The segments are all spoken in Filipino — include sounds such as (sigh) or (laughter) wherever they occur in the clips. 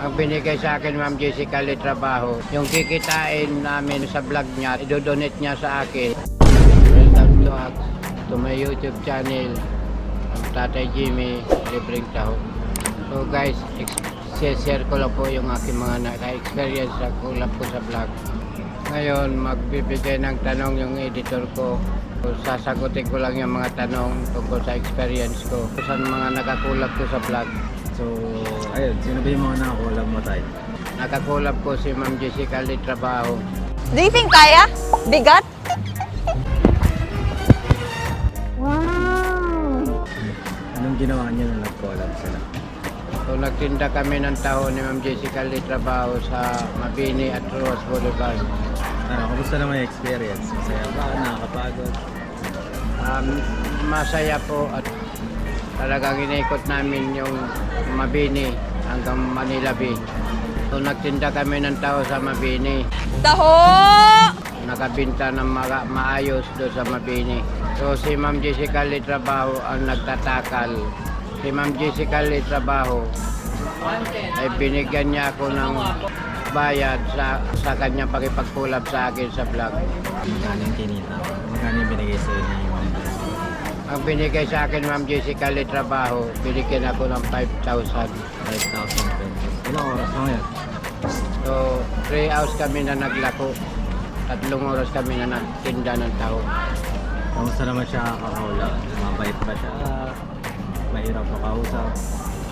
Ang binigay sa akin, Ma'am Jessica, li trabaho. Yung kikitain namin sa vlog niya, idodonate niya sa akin. Welcome to, to my YouTube channel. Ang Tatay Jimmy, libreng taho. So guys, share ko lang po yung aking mga naka-experience sa kulap ko sa vlog. Ngayon, magbibigay ng tanong yung editor ko. Sasagutin ko lang yung mga tanong tungkol sa experience ko. Sa mga nakakulap ko sa vlog. So, ayun, sino ba yung mga nakakulab mo tayo? Nakakulap ko si Ma'am Jessica Lee Trabaho. Do you think kaya? Bigat? Wow! Anong ginawa niyo nung nag-collab sila? So nagtinda kami ng taho ni Ma'am Jessica Lee Trabaho sa Mabini at Roas Boulevard. Ano, kumusta naman yung experience? Masaya ba? Nakakapagod? Um, masaya po at talagang inaikot namin yung Mabini hanggang Manila Bay. So nagtinda kami ng taho sa Mabini. Taho! Nakabinta ng mga maayos doon sa Mabini. So si Ma'am Jessica Lee Trabaho ang nagtatakal. Si Ma'am Jessica Lee Trabaho ay binigyan niya ako ng bayad sa sa kanyang pakipagkulab sa akin sa vlog. Magkano yung kinita? Magkano yung binigay sa'yo ni? Ang binigay sa akin Ma'am Jessica Trabaho, binigyan ako ng 5,000. 5,000 pesos. Ilang oras na ngayon? So, 3 hours kami na naglako. Tatlong oras kami na nagtinda ng tao. Kamusta naman siya kakaulab? Mabait ba siya? Mahirap pa kausap?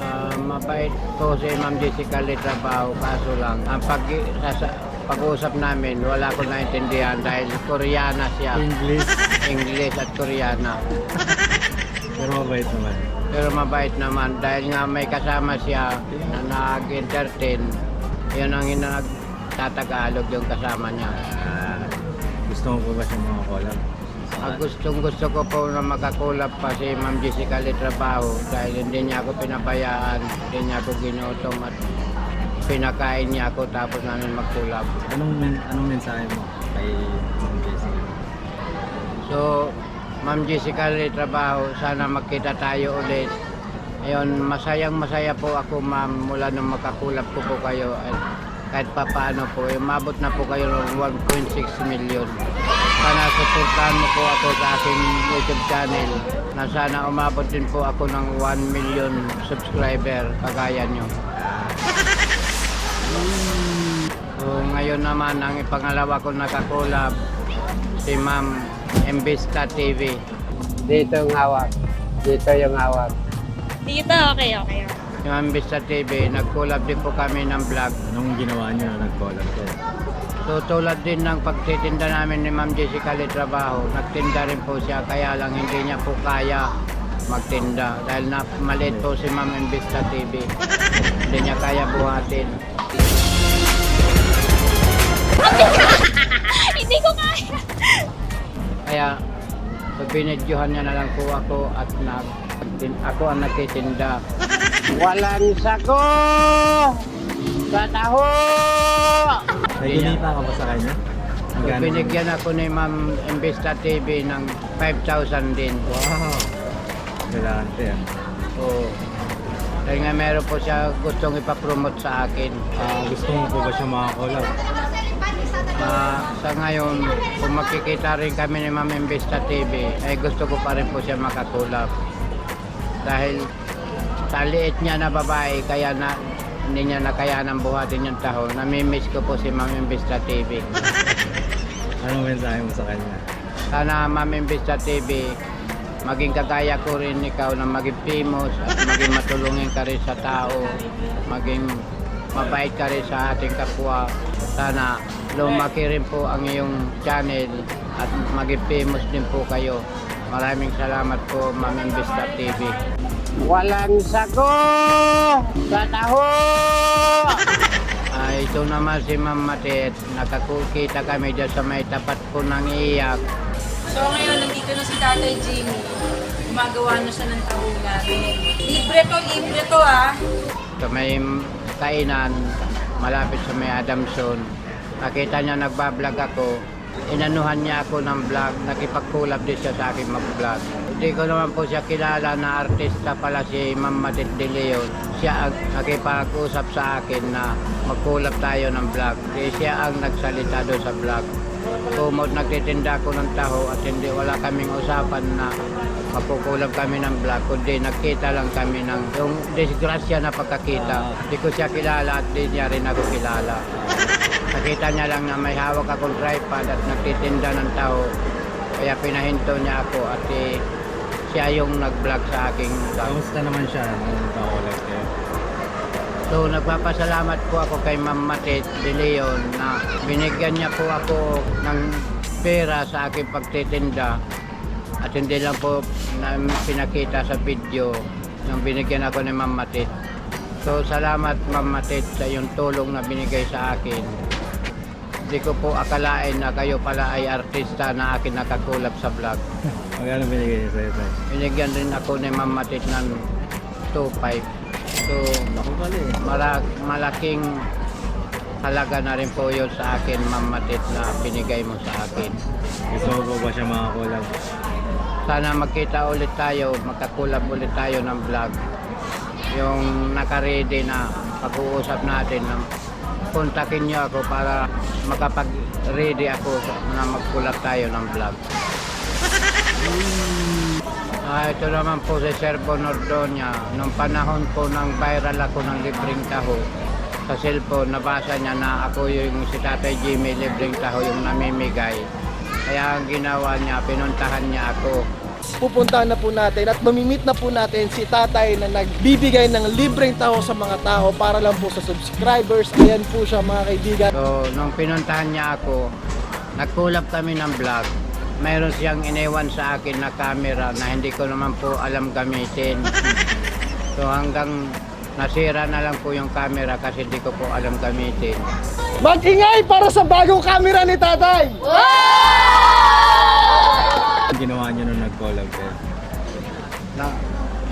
Ah, mabait po si Ma'am Jessica Trabaho, kaso lang, ang pag, sasa, pag-uusap namin, wala ko naintindihan dahil Koreana siya. English? English at Koreana. (laughs) Pero mabait naman. Pero mabait naman dahil nga may kasama siya na nag-entertain. Yun ang nagtatagalog yung kasama niya. Ah, gusto mo po ba siya mga collab? Ang gustong gusto ko po na makakulap pa si Ma'am Jessica Lee Trabaho dahil hindi niya ako pinabayaan, hindi niya ako ginutom at pinakain niya ako tapos namin magkulap. Anong, men anong mensahe mo kay? So, Ma'am Jessica Trabaho, sana magkita tayo ulit. Ayun, masayang masaya po ako ma'am mula nung makakulap ko po kayo at kahit pa paano po, eh, mabot na po kayo ng 1.6 million. Sana suportahan mo po ako sa aking YouTube channel na sana umabot din po ako ng 1 million subscriber kagaya nyo. So, ngayon naman ang pangalawa ko nakakulap si Ma'am Embista TV. Dito yung hawak. Dito yung hawak. Dito, okay, okay. Ma'am Embista TV, nagkulap din po kami ng vlog. Anong ginawa niyo na nag-collab kayo? So tulad din ng pagtitinda namin ni Ma'am Jessica Lee Trabaho, nagtinda rin po siya kaya lang hindi niya po kaya magtinda dahil na maliit po si Ma'am Embista TV. hindi niya kaya buhatin. Kaya so, binidyohan niya na lang po ako at nag ako ang nagtitinda. Walang sako! Sa taho! Naginita ka ba sa kanya? So, binigyan ako ni Ma'am Embista TV ng 5,000 din. Wow! Galante ah. So, dahil nga meron po siya gustong ipapromote sa akin. Ah, gusto mo po ba siya makakolab? Ah, sa ngayon, kung makikita rin kami ni Ma'am Embista TV, ay gusto ko pa rin po siya makatulap. Dahil sa liit niya na babae, kaya na hindi niya nakayanang buhatin yung taho. Namimiss ko po si Ma'am Embista TV. Anong mensahe mo sa kanya? Sana Ma'am Embista TV, maging kagaya ko rin ikaw na maging famous at maging matulungin ka rin sa tao, maging mabait ka rin sa ating kapwa. Sana lumaki rin po ang iyong channel at maging famous din po kayo. Maraming salamat po Ma'am Embista TV. Walang sako sa taho! (laughs) Ah, ito naman si Ma'am Matet. Nakakukita kami dyan sa may tapat po ng iyak. So ngayon, nandito na si Tatay Jimmy. Gumagawa na siya ng tahugan. Libre to, libre to ah. sa may kainan malapit sa may Adamson. Nakita niya nagbablog ako. Inanuhan niya ako ng vlog. Nakipagkulap din siya sa akin mag-vlog. Hindi ko naman po siya kilala na artista pala si Ma'am Madit De Leon. siya ang nakipag-usap sa akin na magkulap tayo ng vlog. Di siya ang nagsalita doon sa vlog. Kumod nagtitinda ko ng taho at hindi wala kaming usapan na mapukulap kami ng vlog, kundi nagkita lang kami ng yung disgrasya na pagkakita. Di ko siya kilala at di niya rin ako kilala. (laughs) Nakita niya lang na may hawak akong tripod at nagtitinda ng taho. Kaya pinahinto niya ako at eh, siya yung nag-vlog sa aking vlog. Kamusta naman siya nung nakakulap kayo? So nagpapasalamat po ako kay Ma'am Matit de Leon na binigyan niya po ako ng pera sa aking pagtitinda at hindi lang po na pinakita sa video nung binigyan ako ni Ma'am Matit. So salamat Ma'am Matit sa iyong tulong na binigay sa akin. Hindi ko po akalain na kayo pala ay artista na akin nakakulap sa vlog. (laughs) Magkano binigay niya sa'yo, Tay? Binigyan rin ako ni Ma'am Matit ng 2.5. So Ako pala eh. Mara- malaking halaga na rin po yun sa akin, Ma'am Matit, na binigay mo sa akin. Gusto mo po ba siya makakulap? Sana magkita ulit tayo, magkakulab ulit tayo ng vlog. Yung naka-ready na pag-uusap natin, na kontakin niyo ako para makapag-ready ako na magkulab tayo ng vlog. Ah, ito naman po si Sir Bonordonia. Nung panahon po ng viral ako ng libreng taho, sa cellphone, nabasa niya na ako yung si Tatay Jimmy libreng taho yung namimigay. Kaya ang ginawa niya, pinuntahan niya ako. Pupuntahan na po natin at mamimit na po natin si tatay na nagbibigay ng libreng tao sa mga tao para lang po sa subscribers. Ayan po siya mga kaibigan. So, nung pinuntahan niya ako, nagkulap kami ng vlog. Mayroon siyang iniwan sa akin na camera na hindi ko naman po alam gamitin. (laughs) So hanggang nasira na lang po yung camera kasi hindi ko po alam gamitin. Mag-ingay para sa bagong camera ni tatay! Ang ginawa niya nung nag-collab kayo? Na,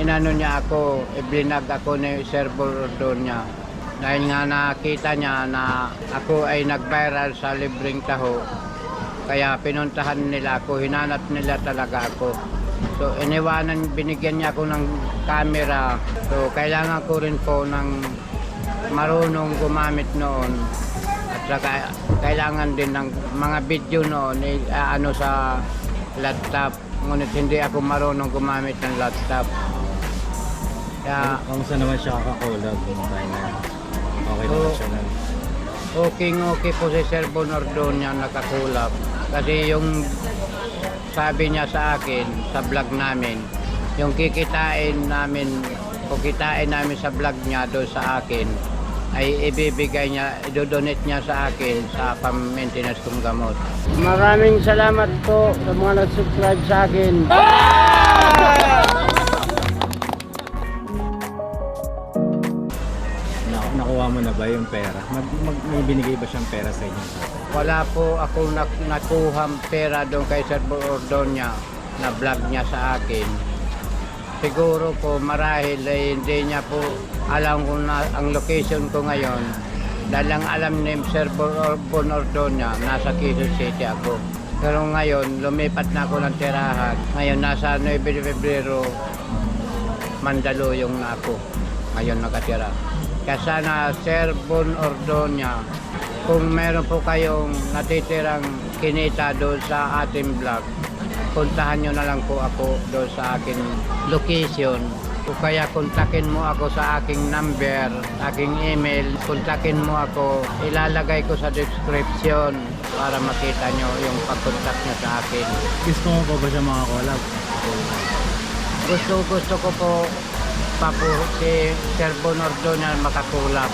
inano niya ako, iblinag ako ni Sir Bordonia. Dahil nga nakita niya na ako ay nag-viral sa libreng taho. Kaya pinuntahan nila ako, hinanap nila talaga ako. So iniwanan, binigyan niya ako ng camera. So kailangan ko rin po ng marunong gumamit noon. At saka kailangan din ng mga video noon, eh, ah, ano sa laptop. Ngunit hindi ako marunong gumamit ng laptop. Kaya Kamusta naman siya kakakulap nung time na yun? Okay naman Oo. siya nun. okay okay po si Sir Bonardonia nakakulap. Kasi yung sabi niya sa akin sa vlog namin, yung kikitain namin, kukitain namin sa vlog niya doon sa akin, ay ibibigay niya, idodonate niya sa akin sa pam-maintenance kong gamot. Maraming salamat po sa mga nag-subscribe sa akin. Na, nakuha mo na ba yung pera? Mag, mag, may binigay ba siyang pera sa inyo? Wala po ako nak nakuhang pera doon kay Sir Bordonia na vlog niya sa akin. Siguro po marahil ay hindi niya po alam kung na, ang location ko ngayon. Dahil ang alam ni Sir Bor- Bonordonia, nasa Quezon City ako. Pero ngayon, lumipat na ako ng tirahan. Ngayon, nasa 9 de Febrero, Mandaluyong na ako. Ngayon nakatira. Kaya sana Sir Bon Ordonia, kung meron po kayong natitirang kinita doon sa ating vlog, puntahan nyo na lang po ako doon sa aking location. O kaya kontakin mo ako sa aking number, aking email, kontakin mo ako, ilalagay ko sa description para makita nyo yung pag-contact nyo sa akin. Gusto mo pa ba siya makakulap? Gusto gusto ko po pa po si Sir Bonordo na makakulap.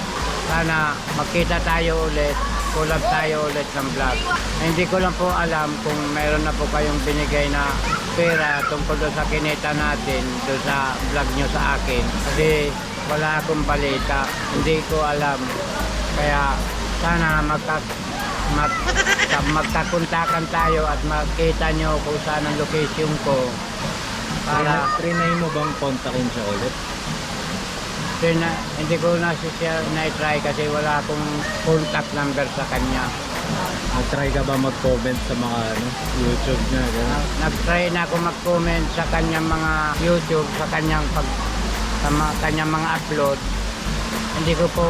Sana makita tayo ulit, kulab tayo ulit ng vlog. Hindi ko lang po alam kung meron na po kayong binigay na pera tungkol doon sa kinita natin, doon sa vlog nyo sa akin. Kasi wala akong balita, hindi ko alam. Kaya sana magka, mag, (laughs) magkakuntakan tayo at makita nyo kung saan ang location ko para Trinay mo bang kontakin siya ulit? Tina, hindi ko na siya na-try kasi wala akong contact number sa kanya. Nag-try ka ba mag-comment sa mga ano, YouTube niya? Ganun? Na- Nag-try na ako mag-comment sa kanyang mga YouTube, sa kanyang pag sa mga, kanyang mga upload. hindi ko po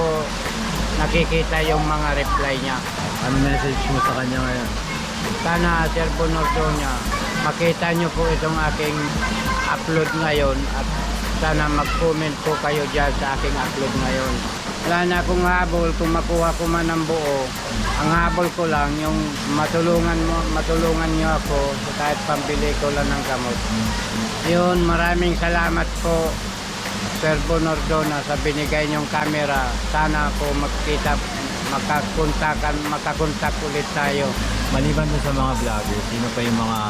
nakikita yung mga reply niya. Ano message mo sa kanya ngayon? Sana Sir Bonordonia, makita nyo po itong aking upload ngayon at sana mag-comment po kayo dyan sa aking upload ngayon. Wala na akong habol kung makuha ko man ng buo. Ang habol ko lang yung matulungan mo, matulungan niyo ako kahit pambili ko lang ng gamot. Yun, maraming salamat po Sir Bonordona sa binigay niyong camera. Sana po magkita, makakontakan, makakontak ulit tayo. Maliban sa mga vlogger, sino pa yung mga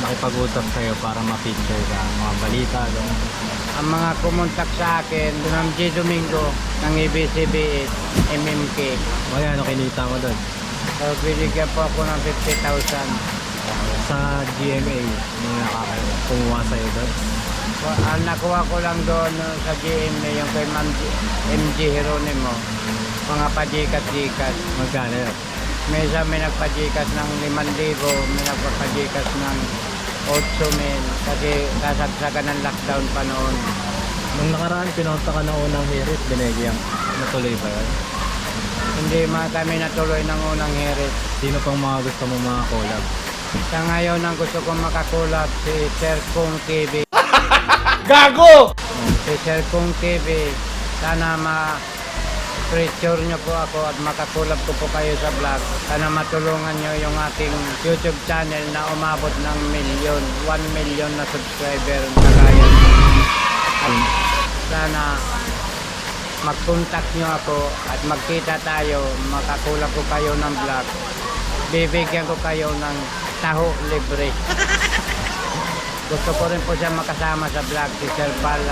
nakipag-usap sa'yo para ma-picture ka? Mga balita, gano'n. Ang mga kumontak sa akin, Ma'am G. Domingo ng ABCBS, MMK. O ano kinita mo doon? So, binigyan po ako ng 50,000. Sa GMA, yung nakakumuha sa'yo doon. So, Ang nakuha ko lang doon uh, sa GMA, yung kay Ma'am G, MG Heronimo, mga pajikas-jikas. Magkano yun? May isa may nagpajikas ng 5,000, may nagpapajikas ng 8,000 kasi kasagsagan ng lockdown pa noon. Nung nakaraan, pinunta ka ng unang hirit, binigyan. Natuloy ba yun? Hindi ma kami natuloy ng unang hirit. Sino pang mga gusto mo mga collab? Sa ngayon ang gusto kong makakulap si Sir Kung TV. (laughs) Gago! Si Sir Kung TV, sana ma feature nyo po ako at makakulap ko po kayo sa vlog. Sana matulungan nyo yung ating YouTube channel na umabot ng milyon, 1 million na subscriber na kaya. At sana mag-contact nyo ako at magkita tayo, makakulap ko kayo ng vlog. Bibigyan ko kayo ng taho libre. Gusto ko rin po siya makasama sa vlog si Sir Pal,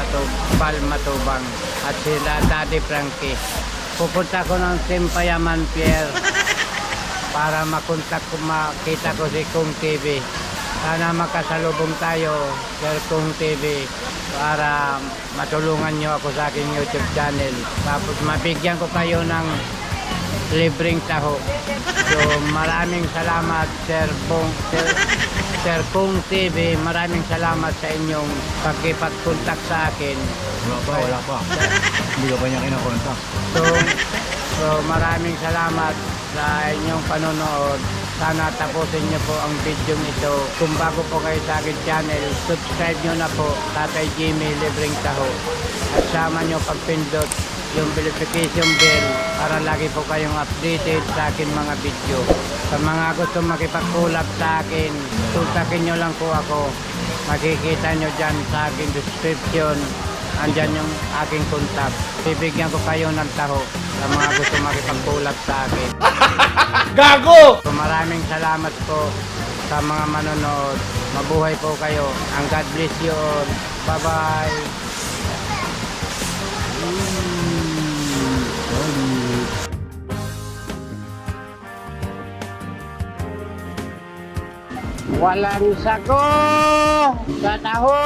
Matubang at si Da- Daddy Frankie. Pupunta ko ng Simpayaman Pier para makontak ko, makita ko si Kung TV. Sana makasalubong tayo, Sir Kung TV, para matulungan nyo ako sa aking YouTube channel. Tapos mabigyan ko kayo ng libreng taho. So maraming salamat Sir Bong Sir, Sir Kung TV, maraming salamat sa inyong pagkipag-contact sa akin. Wala pa, wala pa. Hindi ko pa niya kinakontak. So, so maraming salamat sa inyong panonood. Sana tapusin niyo po ang video nito. Kung bago po kayo sa akin channel, subscribe nyo na po Tatay Jimmy Libreng Taho. At sama nyo pagpindot yung verification bell para lagi po kayong updated sa akin mga video. Sa mga gusto makipagkulap sa akin, kontakin nyo lang po ako. Makikita nyo dyan sa aking description. Andyan yung aking contact. Bibigyan ko kayo ng taho sa mga gusto makipagkulap sa akin. (laughs) Gago! So maraming salamat po sa mga manonood. Mabuhay po kayo. Ang God bless you all. Bye-bye. Walang sako sa taho!